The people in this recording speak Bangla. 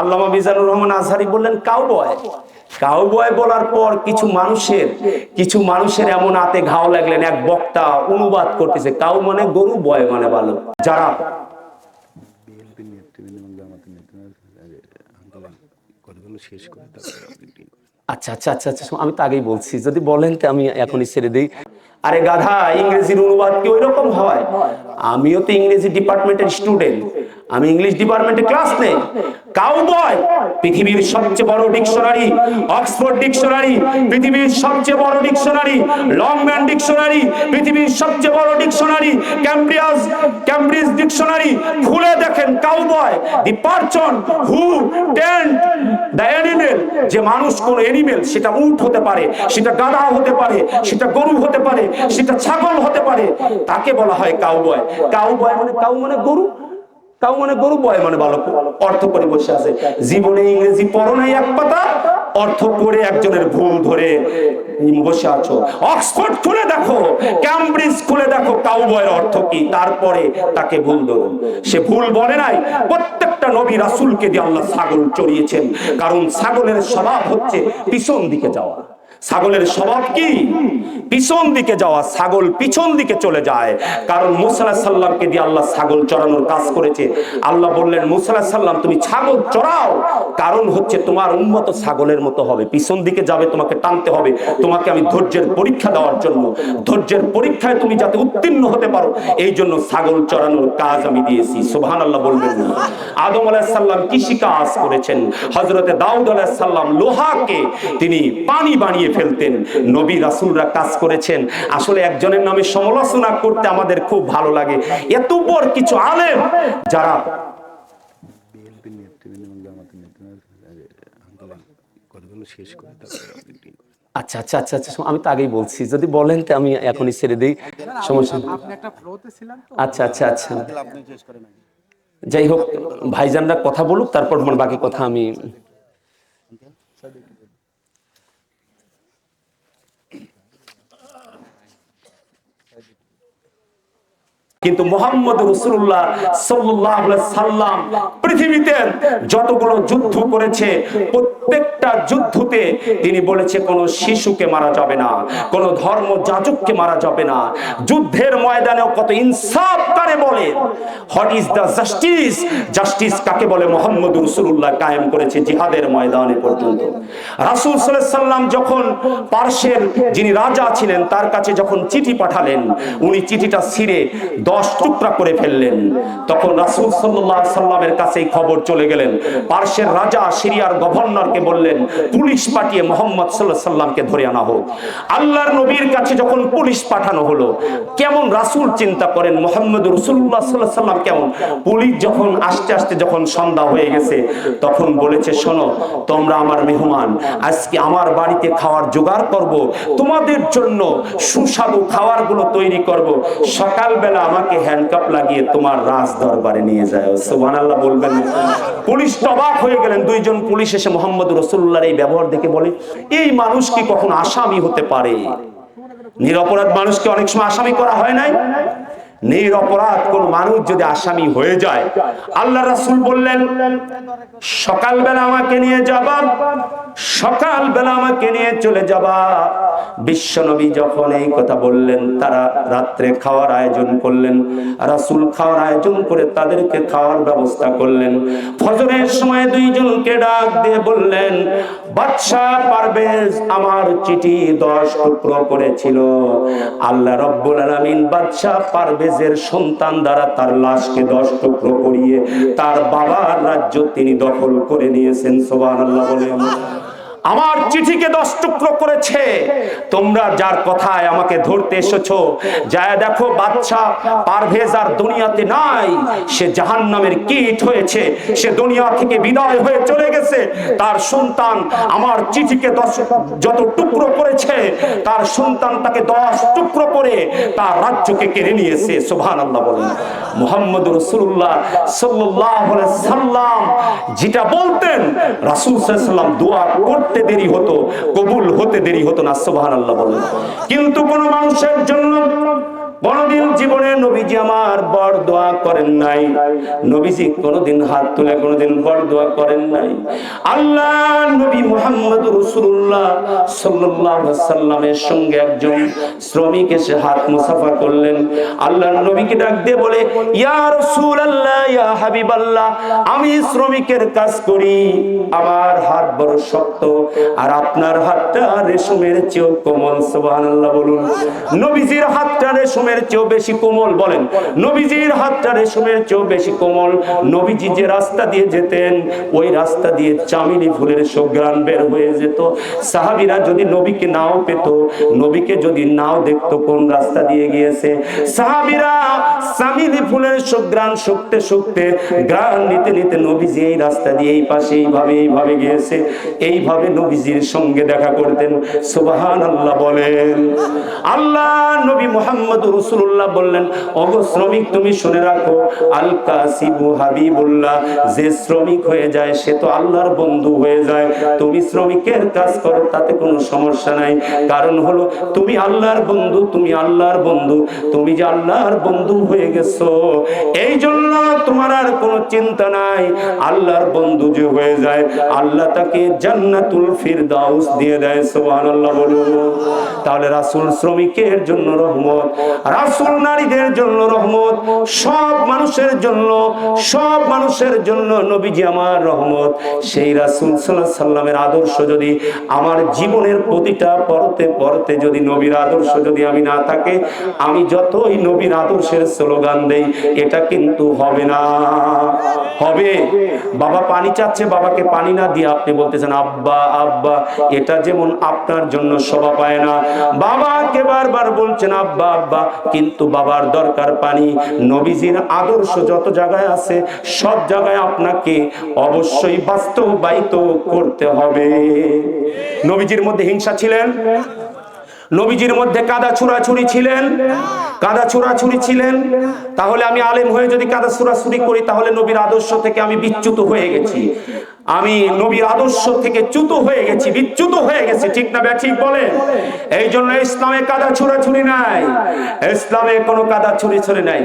আল্লামা মিজানুর রহমান আজহারি বললেন কাউ বয় কাউ বয় বলার পর কিছু মানুষের কিছু মানুষের এমন হাতে ঘাও লাগলেন, এক বক্তা অনুবাদ করতেছে, কাউ মানে গরু, বয় মানে ভালো যারা শেষ করে আচ্ছা আচ্ছা আচ্ছা আচ্ছা আমি তো আগেই বলছি, যদি বলেন তো আমি এখনই ছেড়ে দিই। আরে গাধা ইংরেজির অনুবাদ কি ওই রকম হয়? আমিও তো ইংরেজি ডিপার্টমেন্টের স্টুডেন্ট, আমি ইংলিশ ডিপার্টমেন্টে ক্লাস নেই। কাউবয়, পৃথিবীর সবচেয়ে বড় ডিকশনারি, অক্সফোর্ড ডিকশনারি, পৃথিবীর সবচেয়ে বড় ডিকশনারি, লংম্যান ডিকশনারি, পৃথিবীর সবচেয়ে বড় dictionary ক্যামব্রিয়াস Cambridge dictionary cowboy the person who tend the animal যে মানুষ কোন অ্যানিমেল সেটা উট হতে পারে, সেটা গাধা হতে পারে, সেটা গরু হতে পারে, সেটা ছাগল হতে পারে, তাকে বলা হয় কাউবয় কাউবয় মানে কাউ মানে গরু? কাউ মানে গরু বয় মানে ভালো অর্থ করে বসে আছে। জীবনে ইংরেজি পড়ো নাই এক পাতা, অর্থ করে একজনের ভুল ধরে বসে আছো। অক্সফোর্ড খুলে দেখো, ক্যামব্রিজ খুলে দেখো কাউবয়ের অর্থ কি? তারপরে তাকে ভুল ধরো সে ভুল বলে নাই, প্রত্যেকটা নবী রাসূলকে দিয়ে আল্লাহ ছাগল চড়িয়েছেন। কারণ ছাগলের স্বভাব হচ্ছে পিছন দিকে যাওয়া। ছাগলের স্বভাব কি? পিছন দিকে যাওয়া ছাগল পিছন দিকে চলে যায়। কারণ মুসাল্লাহ সাল্লামকে দিয়ে আল্লাহ ছাগল চড়ানোর কাজ করেছে। আল্লাহ বললেন মুসাল্লাহ সাল্লাম তুমি ছাগল চড়াও। কারণ হচ্ছে তোমার উন্মত ছাগলের মতো হবে। পিছন দিকে যাবে, তোমাকে টানতে হবে। তোমাকে আমি ধৈর্যের পরীক্ষা দেওয়ার জন্য। ধৈর্যের পরীক্ষায় তুমি যাতে উত্তীর্ণ হতে পারো। এই জন্য ছাগল চড়ানোর কাজ আমি দিয়েছি। সুবহান আল্লাহ বলবেন না। আদম আলাহিসাল্লাম কৃষি কাজ করেছেন। হজরতে দাউদ আলাহিসাল্লাম লোহাকে তিনি পানি বানিয়ে ফেলতেন। নবী রাসূলরা কাজ করেছেন। আসলে একজনের নামে সমালোচনা করতে আমাদের খুব ভালো লাগে। এত বড় কিছু আলেম যারা শেষ করে আচ্ছা আচ্ছা আচ্ছা আচ্ছা আমি তো আগেই বলছি। যদি বলেন তো আমি এখনই ছেড়ে দিই। সমস্যা নেই। আপনি একটা ফ্লোতে ছিলেন তো? আচ্ছা আচ্ছা আচ্ছা। যাই হোক ভাইজানরা কথা বলুক তারপর বাকি কথা আমি কিন্তু মোহাম্মদ রসুল্লাহ সাল্লাহ সাল্লাম পৃথিবীতে যতগুলো যুদ্ধ করেছে, প্রত্যেকটা যুদ্ধতে তিনি বলেছে, কোনো শিশুকে মারা যাবে না, কোন ধর্ম যাজককে মারা যাবে না। যুদ্ধের ময়দানেও কত ইনসাফ কারে বলে? What is the justice justice কাকে বলে? মোহাম্মদ রসুল্লাহ কায়েম করেছে জিহাদের ময়দানে পর্যন্ত। রাসূল সাল্লাম যখন পার্শ্বের যিনি রাজা ছিলেন, তার কাছে যখন চিঠি পাঠালেন, উনি চিঠিটা ছিঁড়ে দশ টুকরা করে ফেললেন। তখন রাসূল আলাইহি সাল্লামের কাছে খবর চলে গেলেন। পার্শ্বের রাজা সিরিয়ার গভর্নরকে বললেন, পুলিশ পাঠিয়ে মোহাম্মদ আলাইহি সাল্লামকে ধরে আনা হোক। আল্লাহর নবীর কাছে যখন পুলিশ পাঠানো হলো, কেমন রাসূল চিন্তা করেন? মোহাম্মদ রাসূলুল্লাহ সাল্লাল্লাহু আলাইহি সাল্লাম কেমন? পুলিশ যখন আস্তে আস্তে যখন সন্ধ্যা হয়ে গেছে, তখন বলেছে, শোনো, তোমরা আমার মেহমান, আজকে আমার বাড়িতে খাওয়ার জোগাড় করব। তোমাদের জন্য সুস্বাদু খাবারগুলো তৈরি করব। সকালবেলা আমাকে হ্যান্ডকাপ লাগিয়ে তোমার রাজ দরবারে নিয়ে যায় সুবহানাল্লাহ বলবেন পুলিশ তবাক হয়ে গেলেন। দুইজন পুলিশ এসে মোহাম্মদ রসুল্লাহর এই ব্যবহার দেখে বলে, এই মানুষ কি কখন আসামি হতে পারে? নিরপরাধ মানুষকে অনেক সময় আসামি করা হয় নাই। নিরপরাধ কোন মানুষ যদি আসামি হয়ে যায়, আল্লাহ রাসূল বললেন, সকালবেলা আমাকে নিয়ে যাবা, সকালবেলা আমাকে নিয়ে চলে যাবা। বিশ্বনবী যখন এই কথা বললেন, তারা রাত্রে খাওয়ার আয়োজন করলেন, রাসূল খাওয়ার আয়োজন করে তাদেরকে খাওয়ার ব্যবস্থা করলেন। ফজরের সময় দুইজনকে ডাক দিয়ে বললেন বাদশাহ পারভেজ আমার চিঠি দশ টুকরো করেছিল। আল্লাহ রব্বুল আলামিন বাদশাহ পারভেজের সন্তান দ্বারা তার লাশকে দশ টুকরো করিয়ে তার বাবার রাজ্য তিনি দখল করে নিয়েছেন। সোবান আল্লাহ বলেন আমার চিঠিকে দশ টুকরো করেছে। তোমরা যার কথায় আমাকে ধরতে এসেছ, যায় দেখো বাচ্চা পারভেজ আর দুনিয়াতে নাই। সে জাহান নামের কীট হয়েছে, সে দুনিয়া থেকে বিদায় হয়ে চলে গেছে। তার সন্তান আমার চিঠিকে দশ, যত টুকরো করেছে, তার সন্তান তাকে দশ টুকরো করে তার রাজ্যকে কেড়ে নিয়েছে সুবহান আল্লাহ বলেন মোহাম্মদ রসুল্লাহ সাল্লাহ সাল্লাম যেটা বলতেন, রাসুল সাল্লাম দোয়া করতে দেরি হতো, কবুল হতে দেরি হতো না সুবহান আল্লাহ বলেন। কিন্তু কোন মানুষের জন্য কোনদিন জীবনে নবীজি আমার বড় দোয়া করেন নাই। নবীজি কোনদিন হাত তুলে কোনদিন বড় দোয়া করেন নাই। আল্লাহ নবী মুহাম্মদ আলাইহি সাল্লামের সঙ্গে একজন শ্রমিক এসে হাত মুসাফা করলেন। আল্লাহ নবীকে ডাক দিয়ে বলে, ইয়া রাসূলুল্লাহ, ইয়া হাবিবাল্লাহ, আমি শ্রমিকের কাজ করি, আমার হাত বড় শক্ত, আর আপনার হাতটা রেশমের চেয়েও কোমল, সুবহানাল্লাহ বলুন। নবীজির হাতটা রেশমের চেয়েও বেশি কোমল বলেন। নবীজির হাতটা রেশমের চেয়েও বেশি কোমল। নবীজি যে রাস্তা দিয়ে যেতেন, ওই রাস্তা দিয়ে চামিলি ফুলের সুঘ্রাণ বের হয়ে যেত। সাহাবীরা যদি নবীকে নাও পেত, নবীকে যদি নাও দেখতো, কোন রাস্তা দিয়ে গিয়েছে? সাহাবীরা চামিলি ফুলের সুঘ্রাণ শুকতে শুকতে গ্রাণ নিতে নিতে নবীজি এই রাস্তা দিয়ে এই পাশে এইভাবে এইভাবে গিয়েছে। এইভাবে নবীজির সঙ্গে দেখা করতেন। সুবাহান আল্লাহ বলেন, আল্লাহ নবী মোহাম্মদ রসুল্লাহ বললেন, অগ শ্রমিক, তুমি শুনে রাখো আল কাসিবু হাবিবুল্লাহ, যে শ্রমিক হয়ে যায়, সে তো আল্লাহর বন্ধু হয়ে যায়। তুমি শ্রমিকের কাজ করো, তাতে কোনো সমস্যা নাই। কারণ হলো, তুমি আল্লাহর বন্ধু, তুমি আল্লাহর বন্ধু। তুমি যে আল্লাহর বন্ধু হয়ে গেছো এই জন্য তোমার আর কোনো চিন্তা নাই। আল্লাহর বন্ধু যে হয়ে যায়, আল্লাহ তাকে জান্নাতুল ফিরদাউস দিয়ে দেয়, সুবহানাল্লাহ বলুন। তাহলে রাসূল শ্রমিকের জন্য রহমত। রাসূল নারীদের জন্য রহমত, সব মানুষের জন্য, সব মানুষের জন্য নবীজি আমার রহমত। সেই রাসূল আলাইহি সাল্লামের আদর্শ যদি আমার জীবনের প্রতিটা পরতে পরতে যদি নবীর আদর্শ যদি আমি না থাকে, আমি যতই নবীর আদর্শের স্লোগান দেই, এটা কিন্তু হবে না। হবে। বাবা পানি চাচ্ছে, বাবাকে পানি না দিয়ে আপনি বলতেছেন, আব্বা আব্বা, এটা যেমন আপনার জন্য শোভা পায় না। বাবাকে বারবার বলছেন, আব্বা আব্বা কিন্তু বাবার দরকার পানি। নবীজির আদর্শ যত জায়গায় আছে, সব জায়গায় আপনাকে অবশ্যই বাস্তবায়িত করতে হবে। নবীজির মধ্যে হিংসা ছিলেন? নবীজির মধ্যে কাদা ছুড়াছুড়ি ছিলেন? কাদা ছুড়াছুড়ি ছিলেন। তাহলে আমি আলেম হয়ে যদি কাদা ছুড়াছুড়ি করি, তাহলে নবীর আদর্শ থেকে আমি বিচ্যুত হয়ে গেছি। আমি নবীর আদর্শ থেকে চ্যুত হয়ে গেছি, বিচ্যুত হয়ে গেছি। ঠিক না ঠিক বলেন? এই জন্য ইসলামে কাদা ছুড়াছুড়ি নাই। ইসলামে কোনো কাদা ছুরি ছুরি নাই।